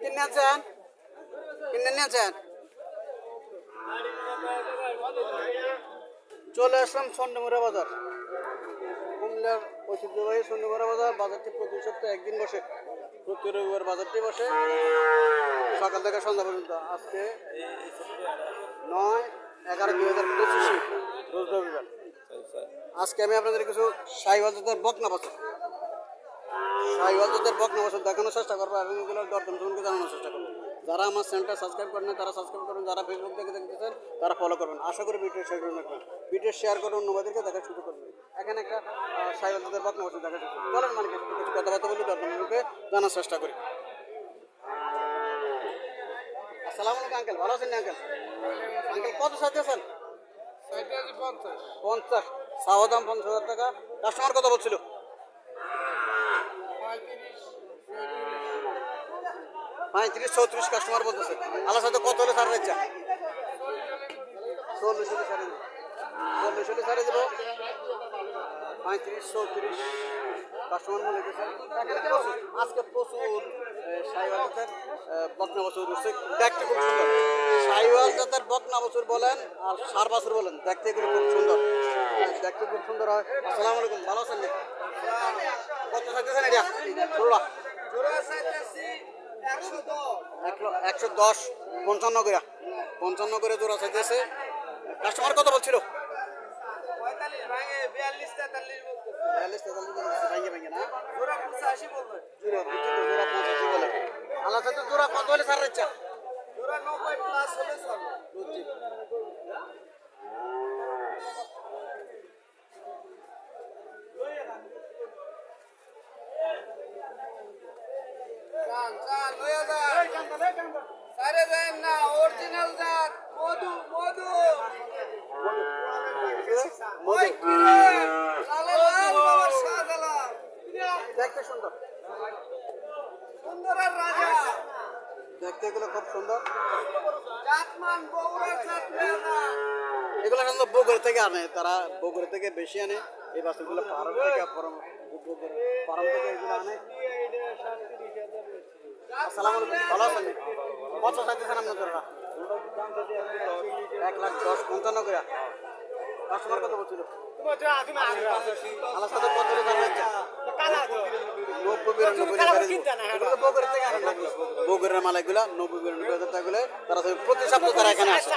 কিনে আছেন কিনে নিয়েছেন চলে আসলাম সন্ডমুরা বাজার। কুমিল্লার ঐতিহ্যবাহী সন্ডমুরা বাজার। বাজারটি প্রতি সপ্তাহে একদিন বসে। প্রতি রবিবার বাজারটি বসে। সকাল থেকে সন্ধ্যা পর্যন্ত। আজকে নয়, এগারো, দুই হাজার পঁচিশে রবিবার। আজকে আমি আপনাদের কিছু সাইবাজাদের বকনা বছর সাইবাজাদের বকনা বছর দেখানোর চেষ্টা করব এবং এগুলোর দরদাম সম্পর্কে জানানোর চেষ্টা করব। যারা আমার চ্যানেলটা সাবস্ক্রাইব করেন তারা সাবস্ক্রাইব করুন। যারা ফেসবুক থেকে দেখতেছেন তারা ফলো করবেন। আশা করি ভিডিও শেয়ার করুন রাখবেন ভিডিও শেয়ার করুন অন্যবাদেরকে দেখা শুরু করবেন এখানে একটা সাইবাজাদের বকনা বছর দেখা শুরু। চলেন মানে কিছু কথাবার্তা বলি দরদাম সম্পর্কে জানার চেষ্টা করি। আসসালামু আলাইকুম আঙ্কেল ভালো আছেন আঙ্কেল আঙ্কেল কত চাইতেছেন পঞ্চাশ। চাওয়া দাম পঞ্চাশ হাজার টাকা। কাস্টমার কথা বলছিল। পঁয়ত্রিশ চৌত্রিশ কাস্টমার বলতেছে। আল্লাহ সাথে কত হলে ছাড় দিচ্ছে চল্লিশ হলে ছাড়ে দেবো চল্লিশ হলে ছাড়ে দেবো পঁয়ত্রিশ চৌত্রিশ কাস্টমার মনে করছে। আজকে প্রচুর সাইওয়াল জাতের বকনা বছর উঠছে। দেখতে খুব সুন্দর। সাইওয়াল জাতের বকনা বছর বলেন আর সার বছর বলেন, দেখতে এগুলো খুব সুন্দর। দেখতে খুব সুন্দর হয়। আসসালামু আলাইকুম, ভালো আছেন কত থাকতেছেন এটা? ষোলো। একশো দশ পঞ্চান্ন করে পঞ্চান্ন করে জোড়া চাইতেছে। কাস্টমার কত বলছিল? বিয়াল্লিশ তেতাল্লিশ ভেঙে ভেঙে না? জোড়া পঁচাশি বলে। আল্লাহ সাথে জোড়া কত হলে সার ইচ্ছা। বুঝছি। মধু। দেখতে সুন্দর দেখতে এগুলো খুব সুন্দর এগুলো কিন্তু বগুড়া থেকে আনে তারা বগুড়া থেকে বেশি আনে। এই বাসগুলো ফার্ম থেকে ফার্ম ফার্ম থেকে এগুলো আনে। আসসালামু আলাইকুম ভালো আছেন? কত চাইতেছেন আপনারা এক লাখ দশ পঞ্চান্ন করে কাস্টমার কত বলছিল? কত বগুড়ার মালাগুলা নব্বই বিরানব্বই হাজার টাকা করে তারা প্রতি সপ্তাহে তারা এখানে আসে।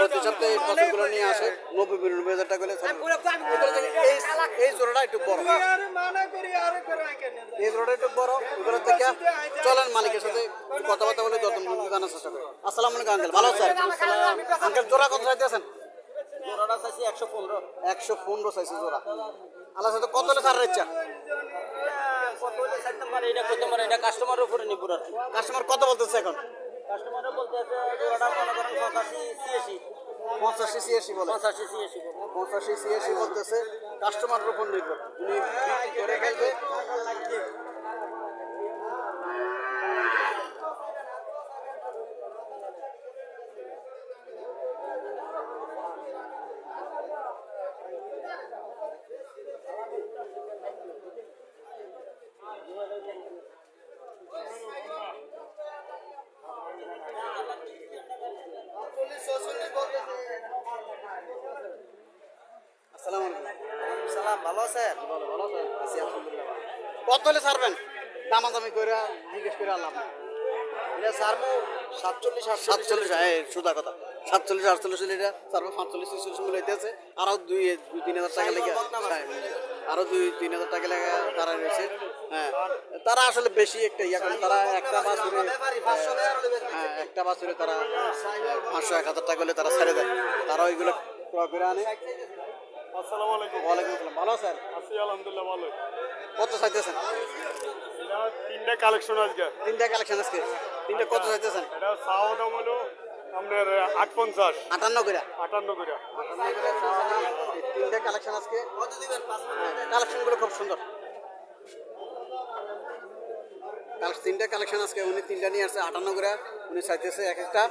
প্রতি সপ্তাহে এই ফসলগুলো নিয়ে আসে। নব্বই বিরানব্বই হাজার টাকা করে এই জোড়াটা একটু বড়। এই জোড়াটা একটু বড়। এগুলো থেকে চলেন মালিকের সাথে। কথাবার্তা বলে দতন জানার চেষ্টা করি আসসালামু আলাইকুম আঙ্কেল। ভালো আছেন? আঙ্কেল জোড়া কত চাইতেছেন জোড়াটা চাইছি একশো পনেরো। একশো পনেরো চাইছি জোড়া। আল্লাহ সাথে কত হলে ছাড়ার ইচ্ছা এটা করতে পারে এটা কাস্টমারের উপরে নির্ভর আর কি। কাস্টমার কত বলতেছে এখন? কাস্টমারও বলতেছে জোড়াটা মনে করেন পঁচাশি ছিয়াশি। পঁচাশি ছিয়াশি বলে। পঁচাশি ছিয়াশি পঁচাশি ছিয়াশি বলতেছে কাস্টমারের উপর নির্ভর। উনি বিক্রি করে ফেলবে আসসালামু আলাইকুম সালাম ভালো আছেন? কত হলে ছাড়বেন? দামাদামি করে জিজ্ঞেস করে আনলাম এটা সারমু সাতচল্লিশ সাতচল্লিশ হ্যাঁ সোজা কথা। সাতচল্লিশ আটচল্লিশ এটা তারপর পাঁচচল্লিশ ছিচল্লিশ মিলে হইতেছে আরও দুই দুই তিন হাজার টাকা লেগে আরও দুই তিন হাজার টাকা লেগে তারা রয়েছে। হ্যাঁ তারা আসলে বেশি একটা ইয়া করে তারা একটা বাছুরে হ্যাঁ একটা বাছুরে তারা পাঁচশো এক হাজার টাকা হলে তারা ছেড়ে দেয়। তারা ওইগুলো ক্রয় করে আনে। আসসালামু আলাইকুম। ওয়ালাইকুম আসসালাম। ভালো স্যার আছি আলহামদুলিল্লাহ ভালো। কত চাইতেছেন? এটা তিনটা কালেকশন আজকে। তিনটা কালেকশন আজকে। তিনটা কত চাইতেছেন? এটা চাওয়া দাম হলো আপনার আট পঞ্চাশ আটান্ন করে? আটান্ন করে। আটান্ন করে চাওয়া দাম। তিনটা কালেকশন আজকে। কালেকশনগুলো খুব সুন্দর। কাল- তিনটা কালেকশন আজকে। উনি তিনটা নিয়ে আসছে আটান্ন করে। উনি চাইতেছে এক একটা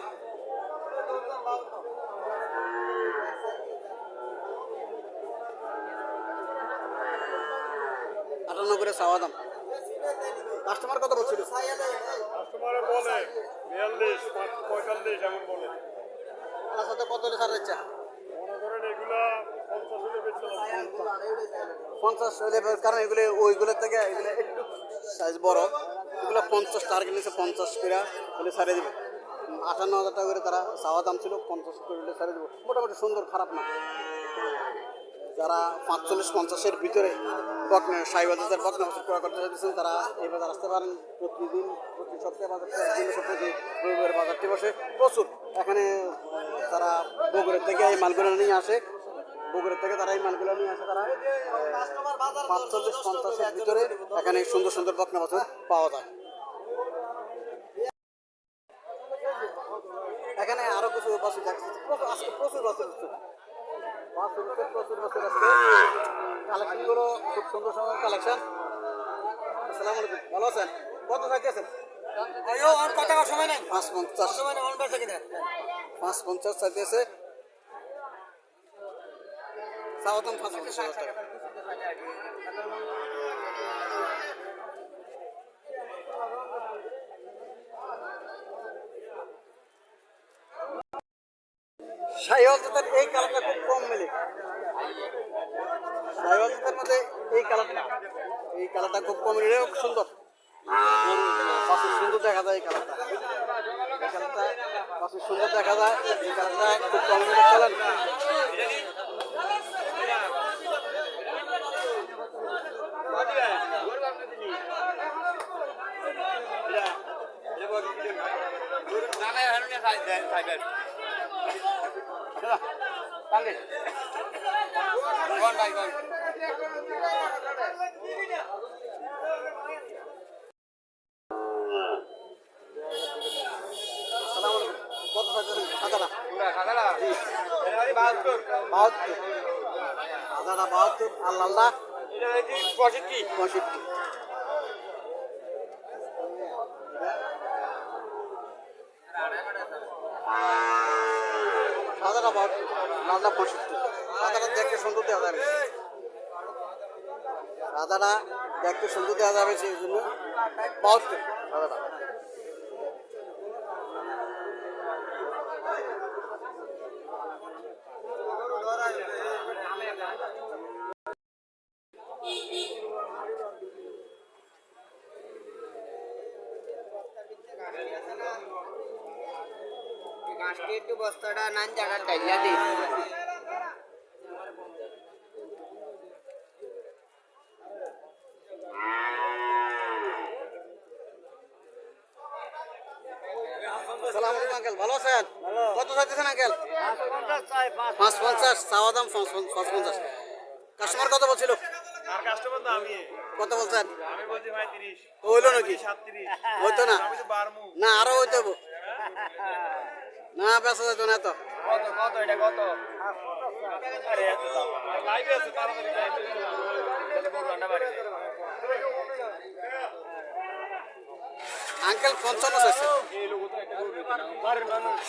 আটান্ন করে চাওয়া দাম। কাস্টমার কত বলছিল? কাস্টমারে বলে বিয়াল্লিশ পঁয়তাল্লিশ এমন বলে। তো কত হলে ছাড় পঞ্চাশ হলে কারণ এগুলো ওইগুলোর থেকে এগুলো একটু সাইজ বড়। এগুলো পঞ্চাশ টার্গেট নিচ্ছে পঞ্চাশ করে হলে ছাড়িয়ে দেবে। আটান্ন হাজার টাকা করে তারা চাওয়া দাম ছিল পঞ্চাশ করে হলে ছাড়িয়ে দেবো। মোটামুটি সুন্দর খারাপ না। যারা পাঁচচল্লিশ পঞ্চাশের ভিতরে বকনে সাইবাজার বকনা বছর ক্রয় করতে চাইতেছেন, তারা এই বাজার আসতে পারেন। প্রতিদিন, প্রতি সপ্তাহে বসে প্রতি রবিবার বাজারটি বসে, প্রচুর। এখানে তারা বগুড়ের থেকে এই মালগুলো নিয়ে আসে, বগুড়ের থেকে তারা এই মালগুলো নিয়ে আসে, তারা পাঁচচল্লিশ পঞ্চাশের ভিতরে এখানে সুন্দর সুন্দর বকনা বছর পাওয়া যায়। এখানে আরও কিছু বাছুর দেখা আজকে প্রচুর বাছুর হচ্ছে প্রচুর বাছুর খুব সুন্দর সুন্দর কালেকশন। আসসালামু আলাইকুম। ভালো আছেন? কত চাইতেছেন আয়ো আর কথা কর সময় নাই। পাঁচ পঞ্চাশ। সময় নাই অন করছে পাঁচ পঞ্চাশ চাইতেছে সাউথন পাঁচ পঞ্চাশ টাকা। সাইওয়াল জাতের এই কালারটা খুব কম মেলে। সাইওয়াল জাতের মধ্যে এই কালারটা এই কালারটা খুব কম মেলে। সুন্দর। সুন্দর দেখা যায় এই কালারটা। সুন্দর দেখা যায়। এই কালারটা খুব কম মেলে চলেন। বাহাত্তর সাদাটা বাহাত্তর আর লালটা পঁয়ষট্টি পঁয়ষট্টি সাদাটা বাহাত্তর রাজা পঁয়ষট্টি রাজাটা দেখতে সুন্দর দেওয়া যাবে। রাজাটা দেখতে সুন্দর দেওয়া যাবে সেই জন্য। বাহাত্তর সাদাটা একটু বস্তাটা নান জায়গা ডাইলা দিই ভালো আছেন? কত চাইতেছেন আঙ্কেল? পাঁচ পাঁচ। পঞ্চাশ চাওয়া দাম পাঁচ পঞ্চাশ কাস্টমার কত বলছিল? কত বলছেন? হইল নাকি? হইতো না? না আরও হইতে না বেচা যেত না এত কত কত এটা কত? আরে এত দাম। লাইভে আছে তাড়াতাড়ি লাইভে ঘণ্টা বাড়ি আঙ্কেল পঞ্চান্ন চাইছে। এই লোক একটা বাড়ির মানুষ।